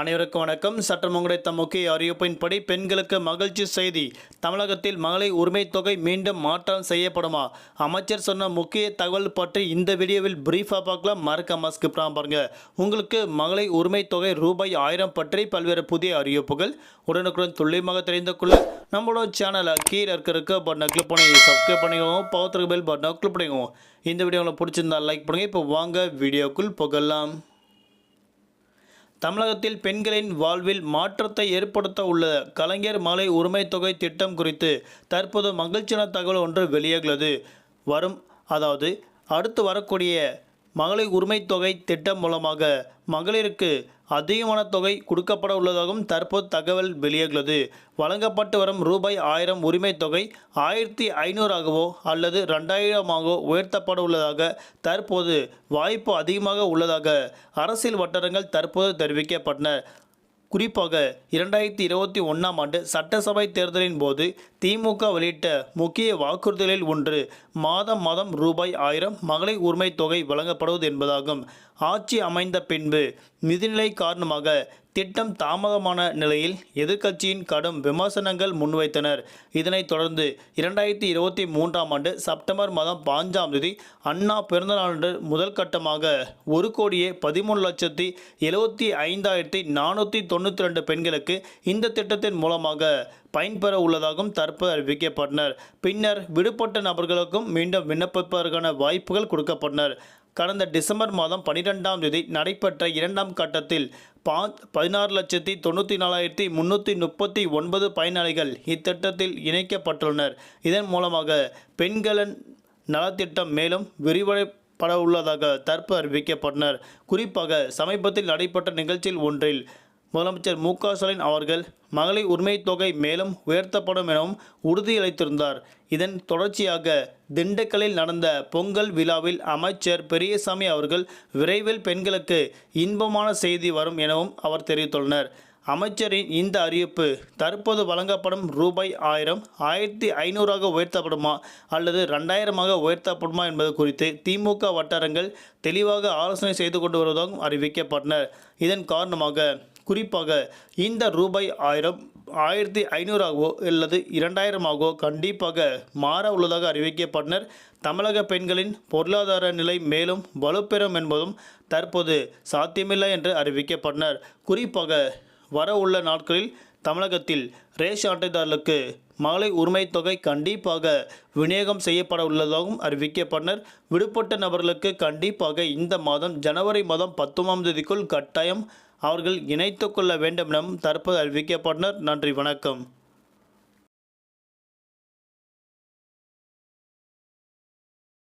அனைவருக்கும் வணக்கம். சற்றம் கிடைத்த முக்கிய அறிவிப்பின்படி பெண்களுக்கு மகிழ்ச்சி செய்தி. தமிழகத்தில் மகளிர் உரிமைத் தொகை மீண்டும் மாற்றம் செய்யப்படுமா? அமைச்சர் சொன்ன முக்கிய தகவல் பற்றி இந்த வீடியோவில் பிரீஃபாக பார்க்கலாம். மறக்காம ஸ்கிப் பாருங்க. உங்களுக்கு மகளிர் உரிமை தொகை ரூபாய் ஆயிரம் பற்றி பல்வேறு புதிய அறிவிப்புகள் உடனுக்குடன் துல்லியமாக தெரிந்து கொள்ள நம்மளோட சேனலை கீழே இருக்க பட்டனை கிளிக் பண்ணி சப்ஸ்கிரைப் பண்ணிக்கோங்க. பக்கத்துக்கு பெல் பட்டனை கிளிக் பண்ணிக்கோங்க. இந்த வீடியோ உங்களுக்கு பிடிச்சிருந்தா லைக் பண்ணுங்கள் இப்போ வாங்க வீடியோக்குள் புகழலாம் தமிழகத்தில் பெண்களின் வாழ்வில் மாற்றத்தை ஏற்படுத்த உள்ள கலைஞர் மலை உரிமை தொகை திட்டம் குறித்து தற்போது மகிழ்ச்சியான தகவல் ஒன்று வெளியாகிறது வரும் அதாவது அடுத்து வரக்கூடிய மகளிர் உரிமை தொகை திட்டம் மூலமாக மகளிருக்கு அதிகமான தொகை கொடுக்கப்பட உள்ளதாகவும் தற்போது தகவல் வெளியாகிறது வழங்கப்பட்டு வரும் ரூபாய் ஆயிரம் உரிமை தொகை ஆயிரத்தி ஐநூறாகவோ அல்லது ரெண்டாயிரமாகவோ உயர்த்தப்பட உள்ளதாக தற்போது வாய்ப்பு அதிகமாக உள்ளதாக அரசியல் வட்டாரங்கள் தற்போது தெரிவிக்கப்பட்டன. குறிப்பாக இரண்டாயிரத்தி இருபத்தி ஒன்றாம் ஆண்டு சட்டசபை தேர்தலின் போது திமுக வெளியிட்ட முக்கிய வாக்குறுதிகளில் ஒன்று மாதம் மாதம் ரூபாய் ஆயிரம் மகளிர் உரிமை தொகை வழங்கப்படுவது என்பதாகும். ஆட்சி அமைந்த பின்பு நிதிநிலை காரணமாக திட்டம் தாமதமான நிலையில் எதிர்க்கட்சியின் கடும் விமர்சனங்கள் முன்வைத்தனர். இதனைத் தொடர்ந்து இரண்டாயிரத்தி இருபத்தி மூன்றாம் ஆண்டு செப்டம்பர் மாதம் பாஞ்சாம் தேதி அண்ணா பிறந்தநாளன்று முதல் கட்டமாக ஒரு கோடியே பதிமூணு லட்சத்தி எழுபத்தி ஐந்தாயிரத்தி நானூற்றி தொண்ணூற்றி ரெண்டு பெண்களுக்கு இந்த திட்டத்தின் மூலமாக பயன்பெற உள்ளதாகவும் தற்போது அறிவிக்கப்பட்டனர். பின்னர் விடுபட்ட நபர்களுக்கும் மீண்டும் விண்ணப்பிப்பதற்கான வாய்ப்புகள் கொடுக்கப்பட்டனர். கடந்த டிசம்பர் மாதம் பனிரெண்டாம் தேதி நடைபெற்ற இரண்டாம் கட்டத்தில் பா பதினாறு லட்சத்தி தொண்ணூற்றி நாலாயிரத்தி முந்நூற்றி முப்பத்தி ஒன்பது பயனாளிகள் இத்திட்டத்தில் இணைக்கப்பட்டுள்ளனர். இதன் மூலமாக பெண்களின் நலத்திட்டம் மேலும் விரிவடைப்பட உள்ளதாக தற்போது அறிவிக்கப்பட்டனர். குறிப்பாக சமீபத்தில் நடைபெற்ற நிகழ்ச்சியில் ஒன்றில் முதலமைச்சர் மு க ஸ்டாலின் அவர்கள் மகளிர் உரிமைத் தொகை மேலும் உயர்த்தப்படும் எனவும் உறுதியளித்திருந்தார். இதன் தொடர்ச்சியாக திண்டுக்கல்லில் நடந்த பொங்கல் விழாவில் அமைச்சர் பெரியசாமி அவர்கள் விரைவில் பெண்களுக்கு இன்பமான செய்தி வரும் எனவும் அவர் தெரிவித்துள்ளனர். அமைச்சரின் இந்த அறிவிப்பு தற்போது வழங்கப்படும் ரூபாய் ஆயிரம் ஆயிரத்தி ஐநூறாக உயர்த்தப்படுமா அல்லது ரெண்டாயிரமாக உயர்த்தப்படுமா என்பது குறித்து திமுக வட்டாரங்கள் தெளிவாக ஆலோசனை செய்து கொண்டு வருவதாகவும் அறிவிக்கப்பட்டனர். இதன் காரணமாக குறிப்பாக இந்த ரூபாய் ஆயிரம் ஆயிரத்தி ஐநூறாகவோ அல்லது இரண்டாயிரமாகவோ கண்டிப்பாக மாற உள்ளதாக அறிவிக்கப்பட்டனர் தமிழக பெண்களின் பொருளாதார நிலை மேலும் வலுப்பெறும் என்பதும் தற்போது சாத்தியமில்லை என்று அறிவிக்கப்பட்டனர் குறிப்பாக வர உள்ள நாட்களில் தமிழகத்தில் ரேஷன் அட்டைதாரர்களுக்கு மகளிர் உரிமைத் தொகை கண்டிப்பாக விநியோகம் செய்யப்பட உள்ளதாகவும் அறிவிக்கப்பட்டனர். விடுபட்ட நபர்களுக்கு கண்டிப்பாக இந்த மாதம் ஜனவரி மாதம் பத்தொன்பதாம் தேதிக்குள் கட்டாயம் அவர்கள் இணைத்து கொள்ள வேண்டும் எனவும் தற்போது அறிவிக்கப்பட்டனர். நன்றி வணக்கம்.